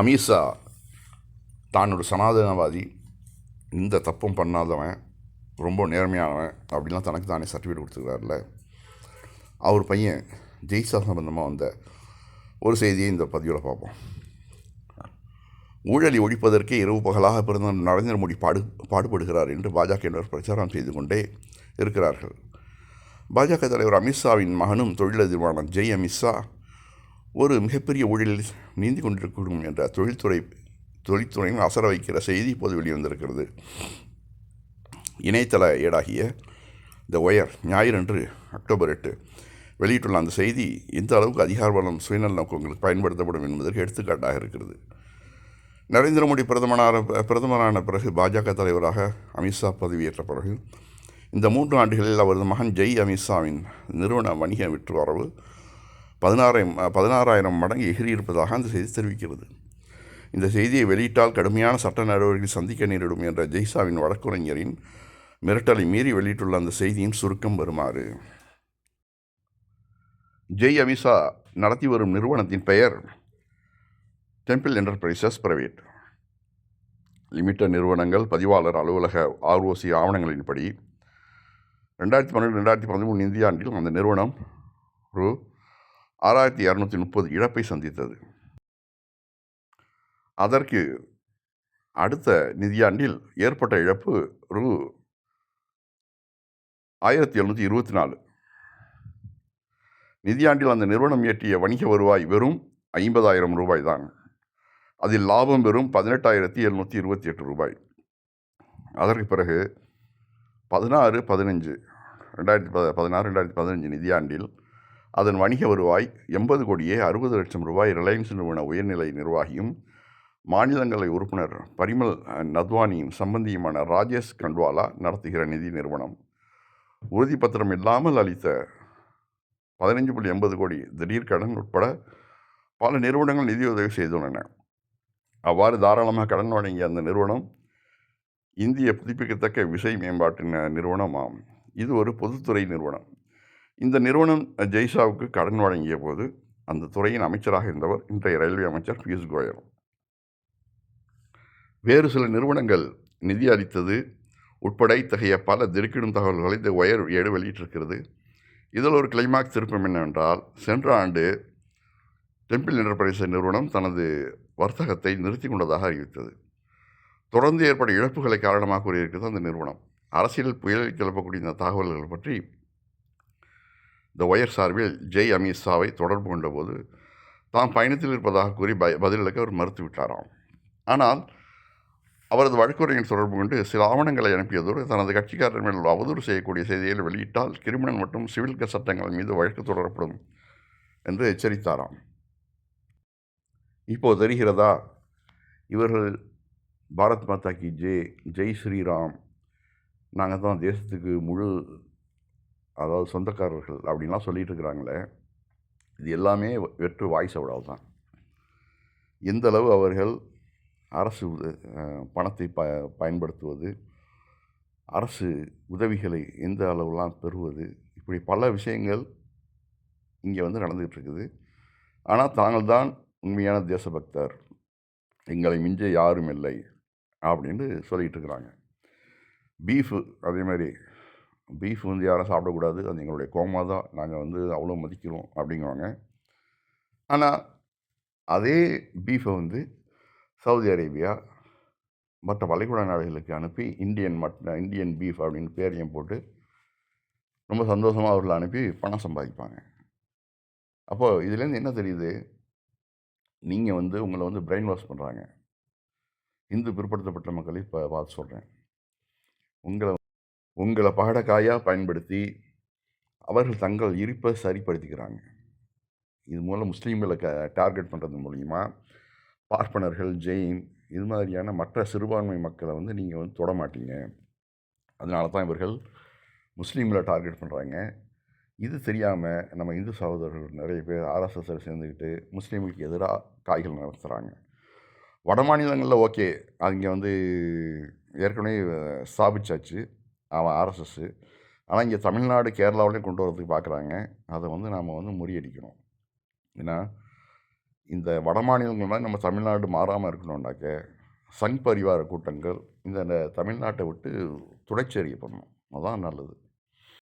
அமித்ஷா தான் ஒரு சனாதனவாதி. இந்த தப்பும் பண்ணாதவன் ரொம்ப நேர்மையானவன் அப்படிலாம் தனக்கு தானே சர்டிஃபிகேட் கொடுத்துருக்காருல அவர் பையன் ஜெய்சா சம்பந்தமாக வந்த ஒரு செய்தியை இந்த பதிவில் பார்ப்போம். ஊழலை ஒழிப்பதற்கே இரவு பகலாக பிறந்த நரேந்திர மோடி பாடு பாடுபடுகிறார் என்று பாஜகவினர் பிரச்சாரம் செய்து கொண்டே இருக்கிறார்கள். பாஜக தலைவர் அமித்ஷாவின் மகனும் தொழிலதிர்வான ஜெய் அமித்ஷா ஒரு மிகப்பெரிய ஊழலில் நீந்தி கொண்டிருக்கணும் என்ற தொழில்துறை தொழில்துறையும் அசர வைக்கிற செய்தி இப்போது வெளிவந்திருக்கிறது. இணையதள ஏடாகிய த ஒயர் ஞாயிறன்று அக்டோபர் எட்டு வெளியிட்டுள்ள அந்த செய்தி எந்த அளவுக்கு அதிகாரபலம் சுயநல நோக்கங்களுக்கு பயன்படுத்தப்படும் என்பதற்கு எடுத்துக்காட்டாக இருக்கிறது. நரேந்திர மோடி பிரதமரான பிரதமரான பிறகு பாஜக தலைவராக அமித்ஷா பதவியேற்ற பிறகு இந்த மூன்று ஆண்டுகளில் அவரது மகன் ஜெய் அமித்ஷாவின் நிறுவன வணிக விற்று வரவு பதினாறாயிரம் பதினாறாயிரம் மடங்கு எகிறியிருப்பதாக அந்த செய்தி தெரிவிக்கிறது. இந்த செய்தியை வெளியிட்டால் கடுமையான சட்ட நடவடிக்கை சந்திக்க நேரிடும் என்ற ஜெய்சாவின் வழக்குரைஞரின் மிரட்டலை மீறி வெளியிட்டுள்ள அந்த செய்தியின் சுருக்கம் வருமாறு. ஜெய் அமித்ஷா நடத்தி வரும் நிறுவனத்தின் பெயர் டெம்பிள் என்டர்பிரைசஸ் பிரைவேட். லிமிடெட் நிறுவனங்கள் பதிவாளர் அலுவலக ஆர்ஓசி ஆவணங்களின்படி ரெண்டாயிரத்தி பன்னெண்டு ரெண்டாயிரத்தி பதிமூணு இந்தியாண்டில் அந்த நிறுவனம் ரூ ஆறாயிரத்தி இரநூத்தி முப்பது இழப்பை சந்தித்தது. அதற்கு அடுத்த நிதியாண்டில் ஏற்பட்ட இழப்பு ரூ ஆயிரத்தி எழுநூற்றி இருபத்தி நாலு. நிதியாண்டில் அந்த நிறுவனம் இயற்றிய வணிக வருவாய் வெறும் ஐம்பதாயிரம் ரூபாய் தான். அதில் லாபம் வெறும் பதினெட்டாயிரத்தி எழுநூற்றி இருபத்தி எட்டு ரூபாய். அதற்கு பிறகு பதினாறு பதினஞ்சு ரெண்டாயிரத்தி ப பதினாறு ரெண்டாயிரத்தி பதினஞ்சு நிதியாண்டில் அதன் வணிக வருவாய் எண்பது கோடியே அறுபது லட்சம் ரூபாய் ரிலையன்ஸ் நிறுவன உயர்நிலை நிர்வாகியும் மாநிலங்களை உறுப்பினர் பரிமல் நத்வானியின் சம்பந்தியுமான ராஜேஷ் கண்ட்வாலா நடத்துகிற நிதி நிறுவனம். உறுதிப்பத்திரம் இல்லாமல் அளித்த பதினைஞ்சு புள்ளி எண்பது கோடி திடீர் கடன் உட்பட பல நிறுவனங்கள் நிதியுதவி செய்துள்ளன. அவ்வாறு தாராளமாக கடன் வழங்கிய அந்த நிறுவனம் இந்திய புதுப்பிக்கத்தக்க விசை மேம்பாட்டு ஆகும் இது ஒரு பொதுத்துறை நிறுவனம். இந்த நிறுவனம் ஜெய்ஷாவுக்கு கடன் வழங்கிய போது அந்த துறையின் அமைச்சராக இருந்தவர் இன்றைய ரயில்வே அமைச்சர் பியூஷ் கோயல். வேறு சில நிறுவனங்கள் நிதி அளித்தது உட்பட இத்தகைய பல திடுக்கிடும் தகவல்களை இந்த ஒயர் ஏடு வெளியிட்டிருக்கிறது. இதில் ஒரு கிளைமாக்ஸ் திருப்பம் என்னவென்றால் சென்ற ஆண்டு டெம்பிள் என்டர்பிரைஸ் நிறுவனம் தனது வர்த்தகத்தை நிறுத்தி கொண்டதாக அறிவித்தது. தொடர்ந்து ஏற்பட இழப்புகளை காரணமாக கூறியிருக்கிறது அந்த நிறுவனம். அரசியல் புயலை கிளப்பக்கூடிய இந்த தகவல்கள் பற்றி இந்த ஒயர் சார்பில் ஜெய் அமித்ஷாவை தொடர்பு கொண்டபோது தாம் பயணத்தில் இருப்பதாக கூறி ப பதிலளிக்க அவர் மறுத்துவிட்டாராம். ஆனால் அவரது வழக்குரையின் தொடர்பு கொண்டு சில ஆவணங்களை அனுப்பியதோடு தனது கட்சிக்காரர் மேல் அவதூறு செய்யக்கூடிய செய்திகளை வெளியிட்டால் கிரிமினல் மற்றும் சிவில் சட்டங்கள் மீது வழக்கு தொடரப்படும் என்று எச்சரித்தாராம். இப்போது தெரிகிறதா? இவர்கள் பாரத் மாதா கி ஜெய் ஜெய் ஸ்ரீராம். நாங்கள் தான் தேசத்துக்கு முழு அதாவது சொந்தக்காரர்கள் அப்படின்லாம் சொல்லிகிட்டு இருக்கிறாங்களே இது எல்லாமே வெற்று வாய்ஸ் அவ்வளவு தான் எந்தளவு அவர்கள் அரசு பணத்தை ப பயன்படுத்துவது அரசு உதவிகளை எந்த அளவுலாம் பெறுவது இப்படி பல விஷயங்கள் இங்கே வந்து நடந்துகிட்ருக்குது. ஆனால் தாங்கள் தான் உண்மையான தேசபக்தர். எங்களை மிஞ்ச யாரும் இல்லை அப்படின்னு சொல்லிகிட்டு இருக்கிறாங்க பீஃபு அதே மாதிரி பீஃப் வந்து யாரும் சாப்பிடக்கூடாது. அது எங்களுடைய கோமா தான். நாங்கள் வந்து அவ்வளோ மதிக்கிறோம் அப்படிங்குவாங்க ஆனால் அதே பீஃபை வந்து சவுதி அரேபியா மற்ற வளைகுடா நாடுகளுக்கு அனுப்பி இந்தியன் மட் இந்தியன் பீஃப் அப்படின்னு பேரையும் போட்டு ரொம்ப சந்தோஷமாக அவர்களை அனுப்பி பணம் சம்பாதிப்பாங்க. அப்போது இதுலேருந்து என்ன தெரியுது? நீங்கள் வந்து உங்களை வந்து பிரெயின் வாஷ் பண்ணுறாங்க இந்து பிற்படுத்தப்பட்ட மக்களை இப்போ பார்த்து சொல்கிறேன் உங்களை உங்களை பாடக்காயாக பயன்படுத்தி அவர்கள் தங்கள் இருப்பை சரிப்படுத்திக்கிறாங்க. இது மூலம் முஸ்லீம்களை க டார்கெட் பண்ணுறது மூலிமா பார்ப்பனர்கள் ஜெயின் இது மாதிரியான மற்ற சிறுபான்மை மக்களை வந்து நீங்கள் வந்து தொட மாட்டீங்க. அதனால தான் இவர்கள் முஸ்லீம்களை டார்கெட் பண்ணுறாங்க இது தெரியாமல் நம்ம இந்து சகோதரர்கள் நிறைய பேர் ஆர்எஸ்எஸ்ஸில் சேர்ந்துக்கிட்டு முஸ்லீம்களுக்கு எதிராக காய்கள் நடத்துகிறாங்க வட மாநிலங்களில் ஓகே. அங்கே வந்து ஏற்கனவே ஸ்தாபிச்சாச்சு. அவன் ஆர்எஸ்எஸ்ஸு. ஆனால் இங்கே தமிழ்நாடு கேரளாவிலையும் கொண்டு வரதுக்கு பார்க்குறாங்க அதை வந்து நாம் வந்து முறியடிக்கணும். ஏன்னா இந்த வட மாநிலங்கள்லாம் நம்ம தமிழ்நாடு மாறாமல் இருக்கணும்னாக்க சங் பரிவார கூட்டங்கள் இந்த தமிழ்நாட்டை விட்டு துடைச்செறிய பண்ணணும். அதுதான் நல்லது.